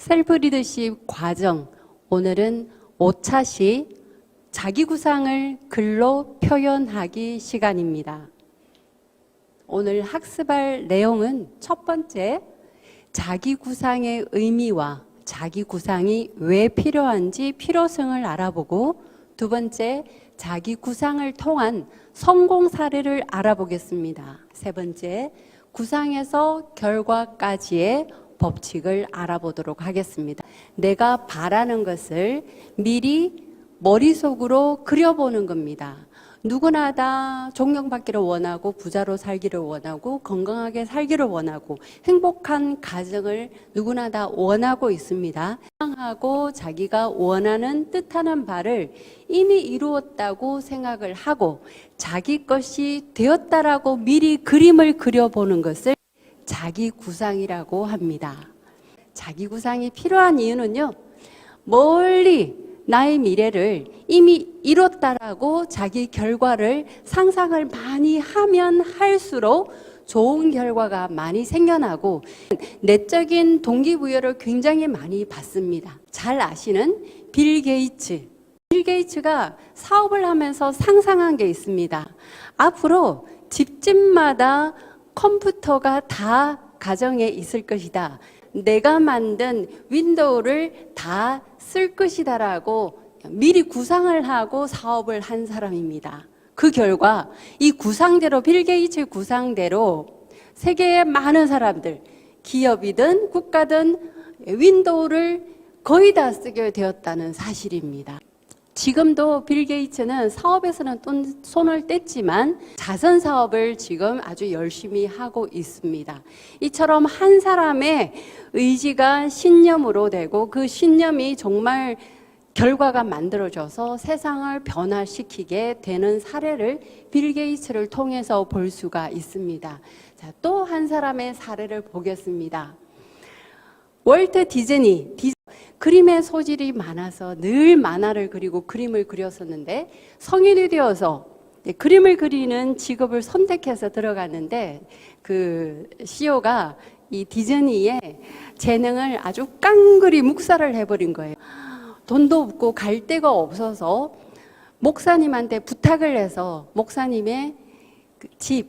셀프 리더십 과정. 오늘은 5차시 자기 구상을 글로 표현하기 시간입니다. 오늘 학습할 내용은 첫 번째, 자기 구상의 의미와 자기 구상이 왜 필요한지 필요성을 알아보고 두 번째, 자기 구상을 통한 성공 사례를 알아보겠습니다. 세 번째, 구상에서 결과까지의 법칙을 알아보도록 하겠습니다. 내가 바라는 것을 미리 머릿속으로 그려보는 겁니다. 누구나 다 존경받기를 원하고 부자로 살기를 원하고 건강하게 살기를 원하고 행복한 가정을 누구나 다 원하고 있습니다. 하고 자기가 원하는 뜻하는 바를 이미 이루었다고 생각을 하고 자기 것이 되었다라고 미리 그림을 그려보는 것을 자기 구상이라고 합니다. 자기 구상이 필요한 이유는요. 멀리 나의 미래를 이미 이뤘다라고 자기 결과를 상상을 많이 하면 할수록 좋은 결과가 많이 생겨나고 내적인 동기부여를 굉장히 많이 받습니다. 잘 아시는 빌 게이츠. 빌 게이츠가 사업을 하면서 상상한 게 있습니다. 앞으로 집집마다 컴퓨터가 다 가정에 있을 것이다. 내가 만든 윈도우를 다 쓸 것이다라고 미리 구상을 하고 사업을 한 사람입니다. 그 결과 이 구상대로 빌 게이츠 구상대로 세계의 많은 사람들 기업이든 국가든 윈도우를 거의 다 쓰게 되었다는 사실입니다. 지금도 빌 게이츠는 사업에서는 돈- 손을 뗐지만 자선 사업을 지금 아주 열심히 하고 있습니다. 이처럼 한 사람의 의지가 신념으로 되고 그 신념이 정말 결과가 만들어져서 세상을 변화시키게 되는 사례를 빌 게이츠를 통해서 볼 수가 있습니다. 자, 또 한 사람의 사례를 보겠습니다. 월트 디즈니 디- 그림의 소질이 많아서 늘 만화를 그리고 그림을 그렸었는데 성인이 되어서 네, 그림을 그리는 직업을 선택해서 들어갔는데 그 CEO가 이 디즈니의 재능을 아주 깡그리 묵살을 해버린 거예요. 돈도 없고 갈 데가 없어서 목사님한테 부탁을 해서 목사님의 그 집,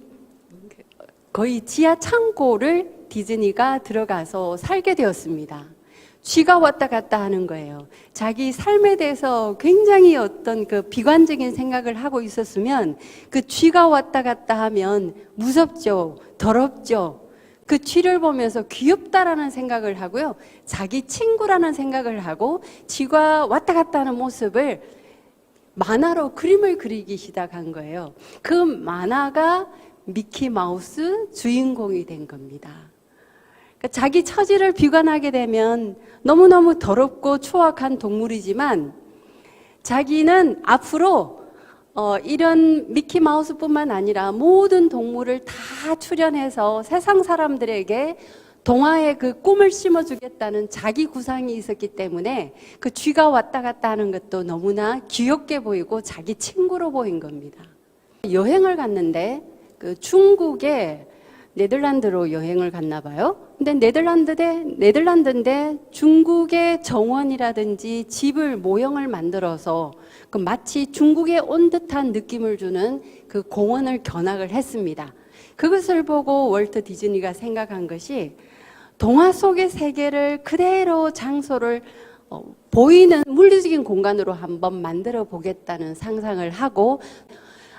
거의 지하 창고를 디즈니가 들어가서 살게 되었습니다. 쥐가 왔다 갔다 하는 거예요. 자기 삶에 대해서 굉장히 어떤 그 비관적인 생각을 하고 있었으면 그 쥐가 왔다 갔다 하면 무섭죠. 더럽죠. 그 쥐를 보면서 귀엽다라는 생각을 하고요. 자기 친구라는 생각을 하고 쥐가 왔다 갔다 하는 모습을 만화로 그림을 그리기 시작한 거예요. 그 만화가 미키 마우스 주인공이 된 겁니다. 그러니까 자기 처지를 비관하게 되면 너무너무 더럽고 추악한 동물이지만 자기는 앞으로 어, 이런 미키 마우스뿐만 아니라 모든 동물을 다 출연해서 세상 사람들에게 동화의 그 꿈을 심어주겠다는 자기 구상이 있었기 때문에 그 쥐가 왔다 갔다 하는 것도 너무나 귀엽게 보이고 자기 친구로 보인 겁니다. 여행을 갔는데 그 중국에 네덜란드로 여행을 갔나 봐요. 근데 네덜란드대 네덜란드인데 중국의 정원이라든지 집을 모형을 만들어서 그 마치 중국에 온 듯한 느낌을 주는 그 공원을 견학을 했습니다. 그것을 보고 월트 디즈니가 생각한 것이 동화 속의 세계를 그대로 장소를 어, 보이는 물리적인 공간으로 한번 만들어 보겠다는 상상을 하고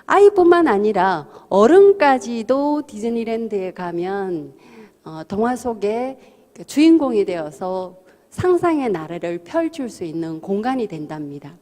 아이뿐만 아니라 어른까지도 디즈니랜드에 가면 어, 동화 속의 그 주인공이 되어서 상상의 나래를 펼칠 수 있는 공간이 된답니다.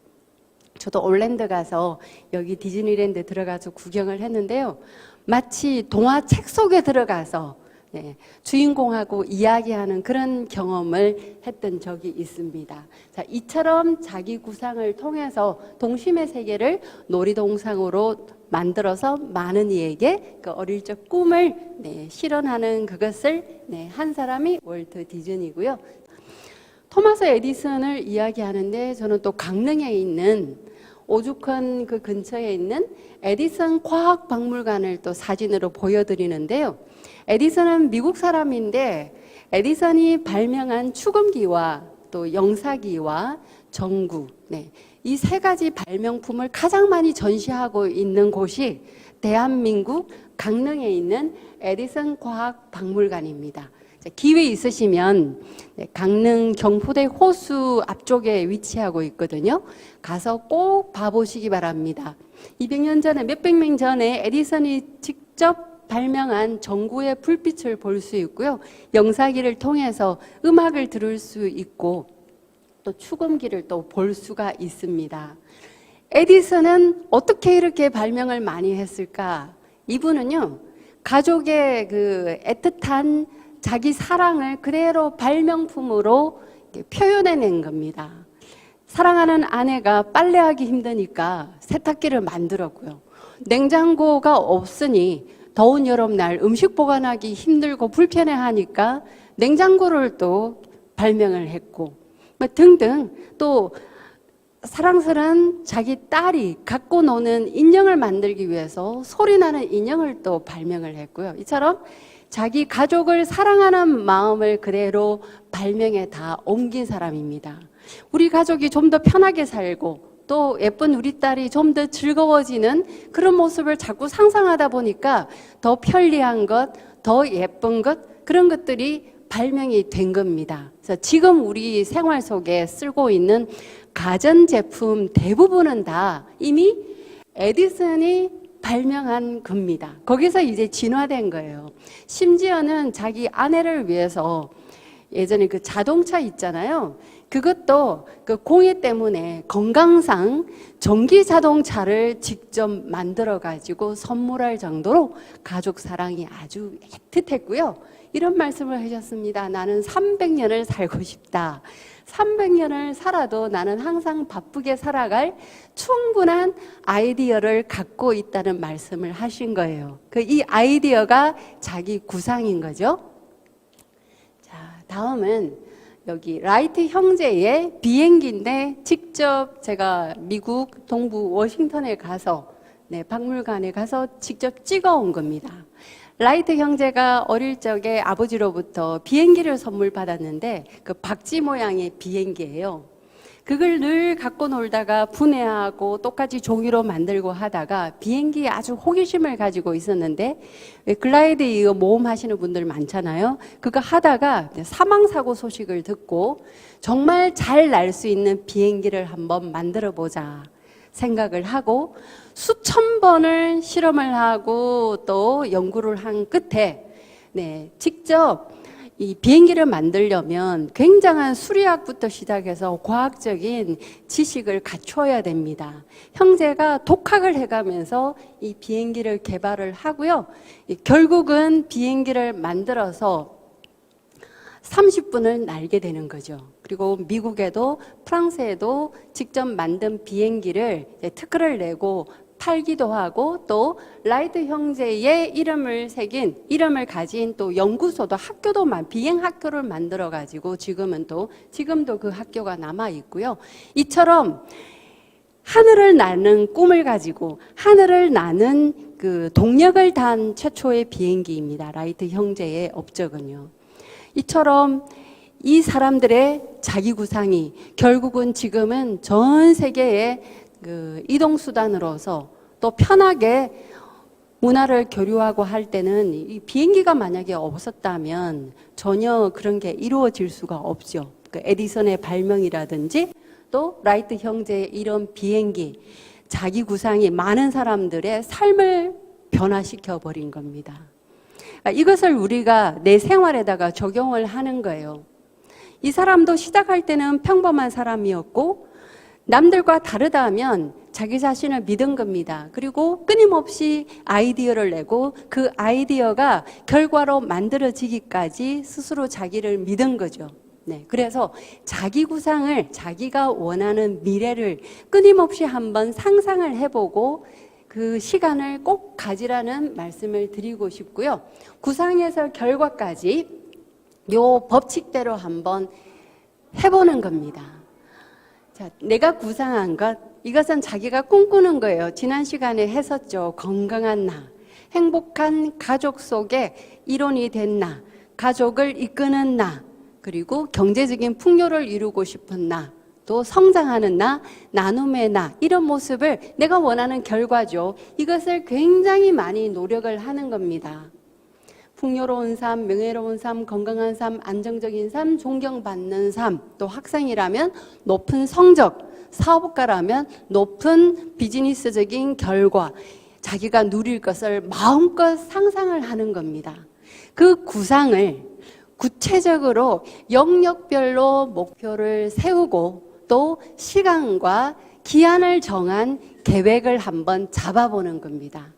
저도 올랜드 가서 여기 디즈니랜드 들어가서 구경을 했는데요. 마치 동화 책 속에 들어가서 네, 주인공하고 이야기하는 그런 경험을 했던 적이 있습니다. 자, 이처럼 자기 구상을 통해서 동심의 세계를 놀이동상으로 만들어서 많은 이에게 그 어릴 적 꿈을 네, 실현하는 그것을 네, 한 사람이 월트 디즈니고요. 토마스 에디슨을 이야기하는데 저는 또 강릉에 있는 오죽헌 그 근처에 있는 에디슨 과학박물관을 또 사진으로 보여드리는데요. 에디슨은 미국 사람인데 에디슨이 발명한 축음기와 또 영사기와 전구, 네. 이 세 가지 발명품을 가장 많이 전시하고 있는 곳이 대한민국 강릉에 있는 에디슨 과학 박물관입니다. 자, 기회 있으시면 네, 강릉 경포대 호수 앞쪽에 위치하고 있거든요. 가서 꼭 봐보시기 바랍니다. 200년 전에 몇백 명 전에 에디슨이 직접 발명한 전구의 불빛을 볼 수 있고요. 영사기를 통해서 음악을 들을 수 있고 또 축음기를 또 볼 수가 있습니다. 에디슨은 어떻게 이렇게 발명을 많이 했을까? 이분은요, 가족의 그 애틋한 자기 사랑을 그대로 발명품으로 표현해낸 겁니다. 사랑하는 아내가 빨래하기 힘드니까 세탁기를 만들었고요. 냉장고가 없으니 더운 여름날 음식 보관하기 힘들고 불편해 하니까 냉장고를 또 발명을 했고 뭐 등등 또 사랑스러운 자기 딸이 갖고 노는 인형을 만들기 위해서 소리나는 인형을 또 발명을 했고요. 이처럼 자기 가족을 사랑하는 마음을 그대로 발명에 다 옮긴 사람입니다. 우리 가족이 좀 더 편하게 살고 또 예쁜 우리 딸이 좀 더 즐거워지는 그런 모습을 자꾸 상상하다 보니까 더 편리한 것, 더 예쁜 것, 그런 것들이 발명이 된 겁니다. 그래서 지금 우리 생활 속에 쓰고 있는 가전제품 대부분은 다 이미 에디슨이 발명한 겁니다. 거기서 이제 진화된 거예요. 심지어는 자기 아내를 위해서 예전에 그 자동차 있잖아요. 그것도 그 공해 때문에 건강상 전기 자동차를 직접 만들어 가지고 선물할 정도로 가족 사랑이 아주 애틋했고요. 이런 말씀을 하셨습니다. 나는 300년을 살고 싶다. 300년을 살아도 나는 항상 바쁘게 살아갈 충분한 아이디어를 갖고 있다는 말씀을 하신 거예요. 그 이 아이디어가 자기 구상인 거죠. 자, 다음은 여기 라이트 형제의 비행기인데 직접 제가 미국 동부 워싱턴에 가서 네, 박물관에 가서 직접 찍어 온 겁니다. 라이트 형제가 어릴 적에 아버지로부터 비행기를 선물 받았는데 그 박쥐 모양의 비행기예요. 그걸 늘 갖고 놀다가 분해하고 똑같이 종이로 만들고 하다가 비행기에 아주 호기심을 가지고 있었는데 왜 글라이드 이거 모험 하시는 분들 많잖아요. 그거 하다가 사망 사고 소식을 듣고 정말 잘 날 수 있는 비행기를 한번 만들어 보자. 생각을 하고 수천 번을 실험을 하고 또 연구를 한 끝에 네, 직접 이 비행기를 만들려면 굉장한 수리학부터 시작해서 과학적인 지식을 갖춰야 됩니다. 형제가 독학을 해가면서 이 비행기를 개발을 하고요. 결국은 비행기를 만들어서 30분을 날게 되는 거죠. 그리고 미국에도 프랑스에도 직접 만든 비행기를 특허를 내고 팔기도 하고 또 라이트 형제의 이름을 새긴 이름을 가진 또 연구소도 학교도 비행 학교를 만들어 가지고 지금은 또 지금도 그 학교가 남아 있고요. 이처럼 하늘을 나는 꿈을 가지고 하늘을 나는 그 동력을 단 최초의 비행기입니다. 라이트 형제의 업적은요. 이처럼 이 사람들의 자기 구상이 결국은 지금은 전 세계의 그 이동 수단으로서 또 편하게 문화를 교류하고 할 때는 이 비행기가 만약에 없었다면 전혀 그런 게 이루어질 수가 없죠. 그 에디슨의 발명이라든지 또 라이트 형제의 이런 비행기 자기 구상이 많은 사람들의 삶을 변화시켜 버린 겁니다. 이것을 우리가 내 생활에다가 적용을 하는 거예요. 이 사람도 시작할 때는 평범한 사람이었고 남들과 다르다면 자기 자신을 믿은 겁니다. 그리고 끊임없이 아이디어를 내고 그 아이디어가 결과로 만들어지기까지 스스로 자기를 믿은 거죠. 네. 그래서 자기 구상을 자기가 원하는 미래를 끊임없이 한번 상상을 해보고 그 시간을 꼭 가지라는 말씀을 드리고 싶고요. 구상에서 결과까지 요 법칙대로 한번 해보는 겁니다. 자, 내가 구상한 것, 이것은 자기가 꿈꾸는 거예요. 지난 시간에 했었죠. 건강한 나, 행복한 가족 속에 일원이 된 나, 가족을 이끄는 나, 그리고 경제적인 풍요를 이루고 싶은 나, 또 성장하는 나, 나눔의 나, 이런 모습을 내가 원하는 결과죠. 이것을 굉장히 많이 노력을 하는 겁니다. 풍요로운 삶, 명예로운 삶, 건강한 삶, 안정적인 삶, 존경받는 삶, 또 학생이라면 높은 성적, 사업가라면 높은 비즈니스적인 결과, 자기가 누릴 것을 마음껏 상상을 하는 겁니다. 그 구상을 구체적으로 영역별로 목표를 세우고 또 시간과 기한을 정한 계획을 한번 잡아보는 겁니다.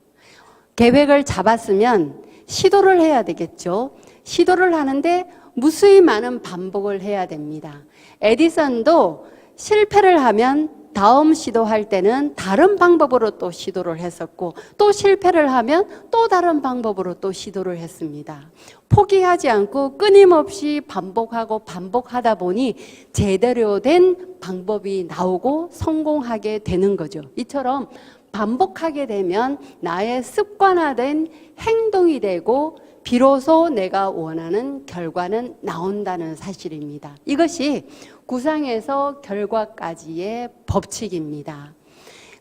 계획을 잡았으면 시도를 해야 되겠죠. 시도를 하는데 무수히 많은 반복을 해야 됩니다. 에디슨도 실패를 하면 다음 시도할 때는 다른 방법으로 또 시도를 했었고 또 실패를 하면 또 다른 방법으로 또 시도를 했습니다. 포기하지 않고 끊임없이 반복하고 반복하다 보니 제대로 된 방법이 나오고 성공하게 되는 거죠. 이처럼 반복하게 되면 나의 습관화된 행동이 되고 비로소 내가 원하는 결과는 나온다는 사실입니다. 이것이 구상에서 결과까지의 법칙입니다.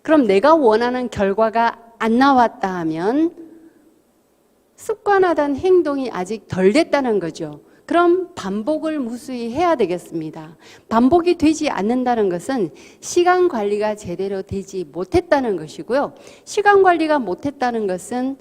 그럼 내가 원하는 결과가 안 나왔다 하면 습관화된 행동이 아직 덜 됐다는 거죠. 그럼 반복을 무수히 해야 되겠습니다. 반복이 되지 않는다는 것은 시간 관리가 제대로 되지 못했다는 것이고요. 시간 관리가 못했다는 것은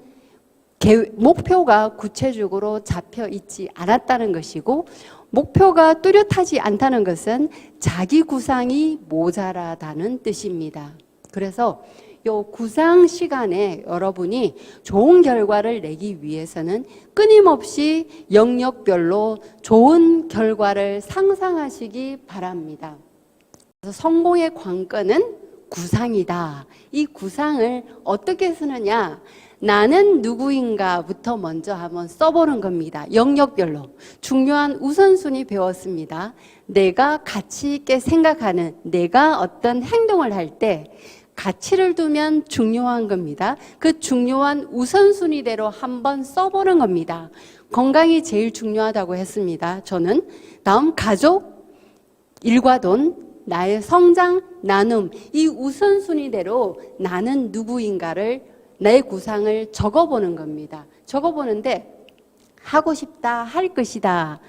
계- 목표가 구체적으로 잡혀 있지 않았다는 것이고 목표가 뚜렷하지 않다는 것은 자기 구상이 모자라다는 뜻입니다. 그래서 요 구상 시간에 여러분이 좋은 결과를 내기 위해서는 끊임없이 영역별로 좋은 결과를 상상하시기 바랍니다. 그래서 성공의 관건은 구상이다. 이 구상을 어떻게 쓰느냐? 나는 누구인가부터 먼저 한번 써보는 겁니다. 영역별로. 중요한 우선순위 배웠습니다. 내가 가치 있게 생각하는, 내가 어떤 행동을 할 때, 가치를 두면 중요한 겁니다. 그 중요한 우선순위대로 한번 써보는 겁니다. 건강이 제일 중요하다고 했습니다. 저는 다음 가족, 일과 돈, 나의 성장, 나눔, 이 우선순위대로 나는 누구인가를 내 구상을 적어보는 겁니다. 적어보는데 하고 싶다, 할 것이다.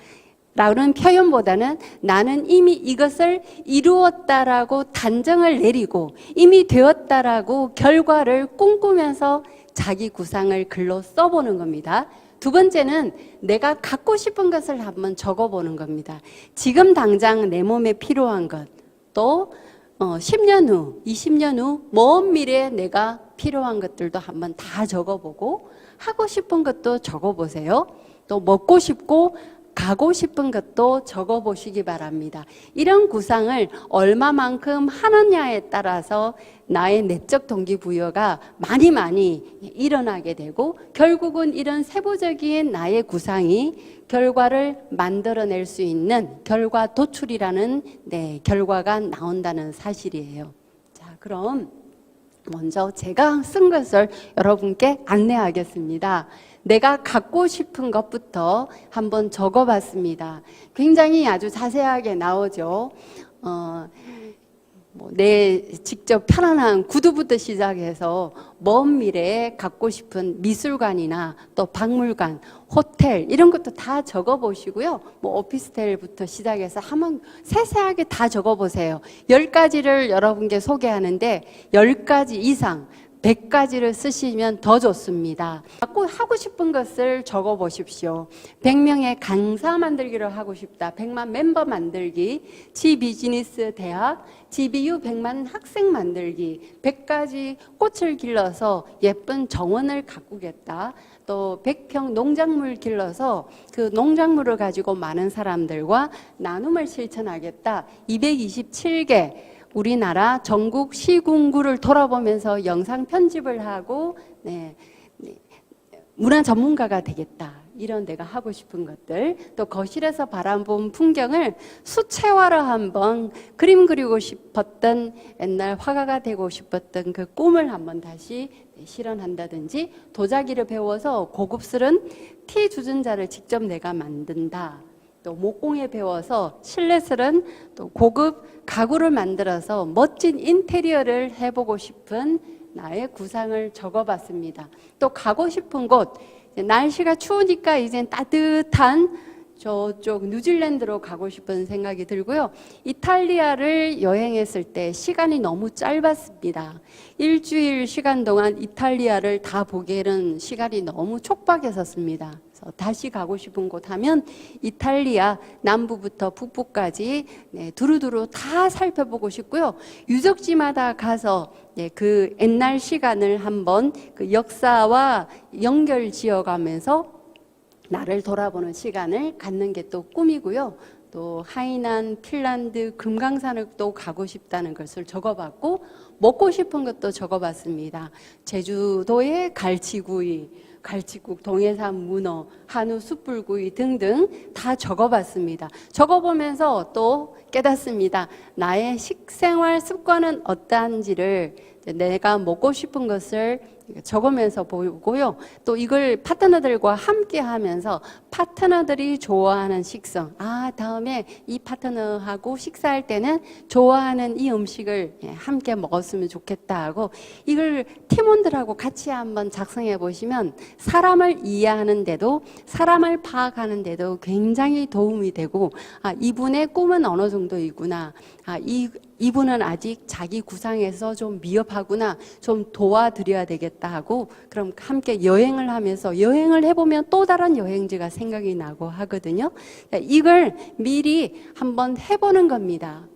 라는 표현보다는 나는 이미 이것을 이루었다라고 단정을 내리고 이미 되었다라고 결과를 꿈꾸면서 자기 구상을 글로 써보는 겁니다. 두 번째는 내가 갖고 싶은 것을 한번 적어보는 겁니다. 지금 당장 내 몸에 필요한 것, 또 어, 10년 후, 20년 후, 먼 미래에 내가 필요한 것들도 한번 다 적어보고 하고 싶은 것도 적어보세요. 또 먹고 싶고 가고 싶은 것도 적어 보시기 바랍니다. 이런 구상을 얼마만큼 하느냐에 따라서 나의 내적 동기부여가 많이 많이 일어나게 되고 결국은 이런 세부적인 나의 구상이 결과를 만들어낼 수 있는 결과 도출이라는 네, 결과가 나온다는 사실이에요. 자, 그럼 먼저 제가 쓴 것을 여러분께 안내하겠습니다. 내가 갖고 싶은 것부터 한번 적어봤습니다. 굉장히 아주 자세하게 나오죠. 어, 뭐, 내 직접 편안한 구두부터 시작해서 먼 미래에 갖고 싶은 미술관이나 또 박물관, 호텔 이런 것도 다 적어 보시고요. 뭐 오피스텔부터 시작해서 한번 세세하게 다 적어 보세요. 열 가지를 여러분께 소개하는데 열 가지 이상 100가지를 쓰시면 더 좋습니다. 갖고 하고 싶은 것을 적어 보십시오. 100명의 강사 만들기를 하고 싶다. 100만 멤버 만들기, 지 비즈니스 대학, GBU 100만 학생 만들기, 100가지 꽃을 길러서 예쁜 정원을 가꾸겠다. 또 100평 농작물 길러서 그 농작물을 가지고 많은 사람들과 나눔을 실천하겠다. 227개 우리나라 전국 시군구를 돌아보면서 영상 편집을 하고 네, 네, 문화 전문가가 되겠다. 이런 내가 하고 싶은 것들 또 거실에서 바라본 풍경을 수채화로 한번 그림 그리고 싶었던 옛날 화가가 되고 싶었던 그 꿈을 한번 다시 실현한다든지 도자기를 배워서 고급스런 티 주전자를 직접 내가 만든다. 또 목공에 배워서 실내설은 또 고급 가구를 만들어서 멋진 인테리어를 해보고 싶은 나의 구상을 적어봤습니다. 또 가고 싶은 곳 날씨가 추우니까 이제 따뜻한 저쪽 뉴질랜드로 가고 싶은 생각이 들고요. 이탈리아를 여행했을 때 시간이 너무 짧았습니다. 일주일 시간 동안 이탈리아를 다 보기에는 시간이 너무 촉박했었습니다. 그래서 다시 가고 싶은 곳 하면 이탈리아 남부부터 북부까지 네, 두루두루 다 살펴보고 싶고요. 유적지마다 가서 네, 그 옛날 시간을 한번 그 역사와 연결 지어가면서 나를 돌아보는 시간을 갖는 게 또 꿈이고요. 또 하이난, 핀란드, 금강산을 또 가고 싶다는 것을 적어봤고 먹고 싶은 것도 적어봤습니다. 제주도의 갈치구이, 갈치국, 동해산 문어, 한우 숯불구이 등등 다 적어봤습니다. 적어보면서 또 깨닫습니다. 나의 식생활 습관은 어떠한지를 내가 먹고 싶은 것을 적으면서 보고요. 또 이걸 파트너들과 함께 하면서 파트너들이 좋아하는 식성. 아, 다음에 이 파트너하고 식사할 때는 좋아하는 이 음식을 예, 함께 먹었으면 좋겠다 하고 이걸 팀원들하고 같이 한번 작성해 보시면 사람을 이해하는데도 사람을 파악하는데도 굉장히 도움이 되고 아, 이분의 꿈은 어느 정도이구나. 아, 이 이분은 아직 자기 구상에서 좀 미흡하구나. 좀 도와드려야 되겠다 하고 그럼 함께 여행을 하면서 여행을 해보면 또 다른 여행지가 생각이 나고 하거든요. 이걸 미리 한번 해보는 겁니다.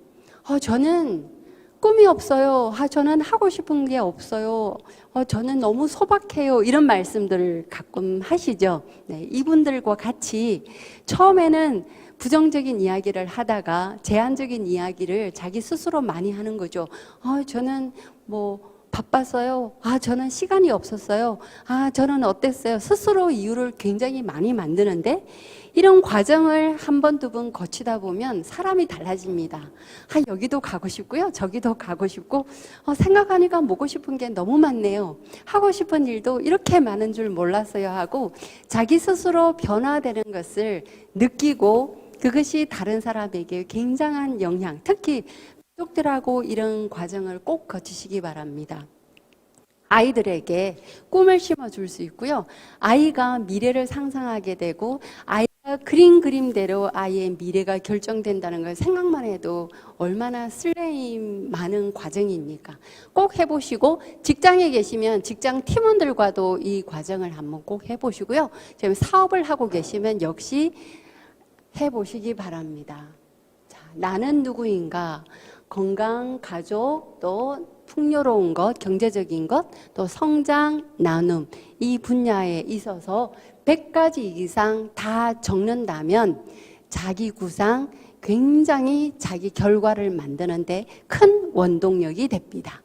어, 저는 꿈이 없어요. 아, 저는 하고 싶은 게 없어요. 어, 저는 너무 소박해요. 이런 말씀들을 가끔 하시죠. 네, 이분들과 같이 처음에는 부정적인 이야기를 하다가 제한적인 이야기를 자기 스스로 많이 하는 거죠. 아, 저는 뭐 바빴어요. 아, 저는 시간이 없었어요. 아, 저는 어땠어요? 스스로 이유를 굉장히 많이 만드는데 이런 과정을 한 번, 두 번 거치다 보면 사람이 달라집니다. 아, 여기도 가고 싶고요. 저기도 가고 싶고, 어, 생각하니까 먹고 싶은 게 너무 많네요. 하고 싶은 일도 이렇게 많은 줄 몰랐어요. 하고 자기 스스로 변화되는 것을 느끼고 그것이 다른 사람에게 굉장한 영향, 특히 가족들하고 이런 과정을 꼭 거치시기 바랍니다. 아이들에게 꿈을 심어줄 수 있고요. 아이가 미래를 상상하게 되고, 아이가 그린 그림대로 아이의 미래가 결정된다는 걸 생각만 해도 얼마나 설레임 많은 과정입니까? 꼭 해보시고, 직장에 계시면 직장 팀원들과도 이 과정을 한번 꼭 해보시고요. 지금 사업을 하고 계시면 역시 해보시기 바랍니다. 자, 나는 누구인가? 건강, 가족, 또 풍요로운 것, 경제적인 것, 또 성장, 나눔, 이 분야에 있어서 100가지 이상 다 적는다면 자기 구상, 굉장히 자기 결과를 만드는데 큰 원동력이 됩니다.